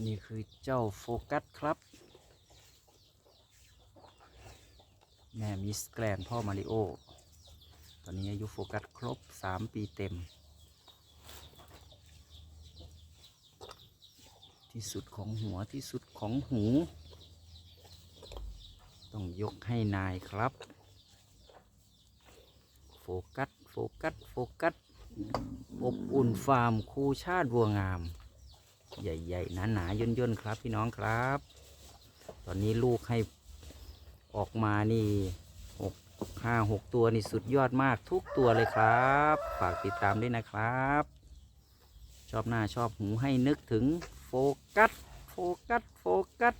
นี่คือเจ้าโฟกัสครับ แม่มิสแกรนพ่อมาริโอ ตอนนี้อายุโฟกัสครบ 3 ปีเต็ม ที่สุดของหัวที่สุดของหู ต้องยกให้นายครับ โฟกัส โฟกัส โฟกัส อบอุ่นฟาร์มคูชาติบัวงาม ใหญ่ๆหนาๆย่นๆครับพี่น้องครับ ตอนนี้ลูกให้ออกมานี่หกห้าหกตัวนี่สุดยอดมากทุกตัวเลยครับ ฝากติดตามด้วยนะครับ ชอบหน้าชอบหูให้นึกถึงโฟกัส โฟกัส โฟกัส